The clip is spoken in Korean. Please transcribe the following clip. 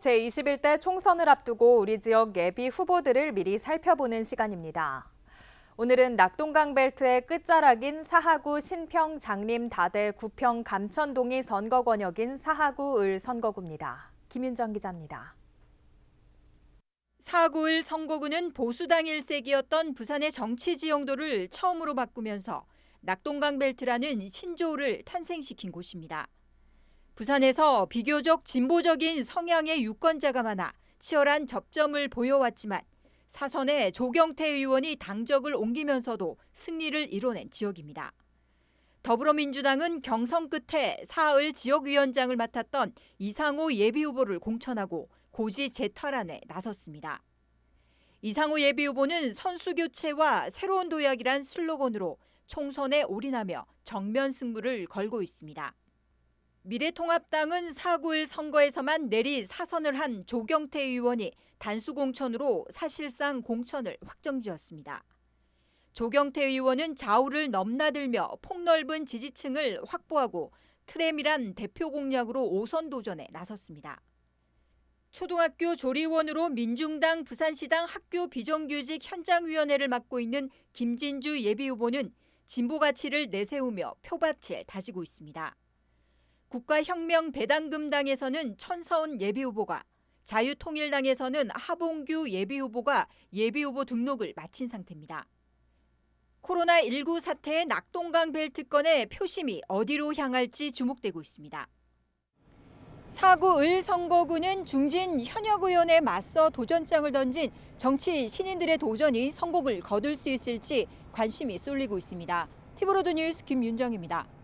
제21대 총선을 앞두고 우리 지역 예비 후보들을 미리 살펴보는 시간입니다. 오늘은 낙동강 벨트의 끝자락인 사하구 신평 장림 다대 구평 감천동이 선거 권역인 사하구 을 선거구입니다. 김윤정 기자입니다. 사구을 선거구는 보수당 일색이었던 부산의 정치 지형도를 처음으로 바꾸면서 낙동강 벨트라는 신조를 탄생시킨 곳입니다. 부산에서 비교적 진보적인 성향의 유권자가 많아 치열한 접점을 보여왔지만 사선의 조경태 의원이 당적을 옮기면서도 승리를 이뤄낸 지역입니다. 더불어민주당은 경선 끝에 사을 지역위원장을 맡았던 이상호 예비후보를 공천하고 고지 재탈환에 나섰습니다. 이상호 예비후보는 선수 교체와 새로운 도약이란 슬로건으로 총선에 올인하며 정면 승부를 걸고 있습니다. 미래통합당은 4.9일 선거에서만 내리 사선을 한 조경태 의원이 단수 공천으로 사실상 공천을 확정지었습니다. 조경태 의원은 좌우를 넘나들며 폭넓은 지지층을 확보하고 트램이란 대표 공약으로 오선 도전에 나섰습니다. 초등학교 조리원으로 민중당 부산시당 학교 비정규직 현장위원회를 맡고 있는 김진주 예비후보는 진보 가치를 내세우며 표밭을 다지고 있습니다. 국가혁명 배당금당에서는 천서은 예비후보가 자유통일당에서는 하봉규 예비후보가 예비후보 등록을 마친 상태입니다. 코로나19 사태의 낙동강 벨트권의 표심이 어디로 향할지 주목되고 있습니다. 사구 을 선거구는 중진 현역 의원에 맞서 도전장을 던진 정치 신인들의 도전이 성공을 거둘 수 있을지 관심이 쏠리고 있습니다. 티브로드 뉴스 김윤정입니다.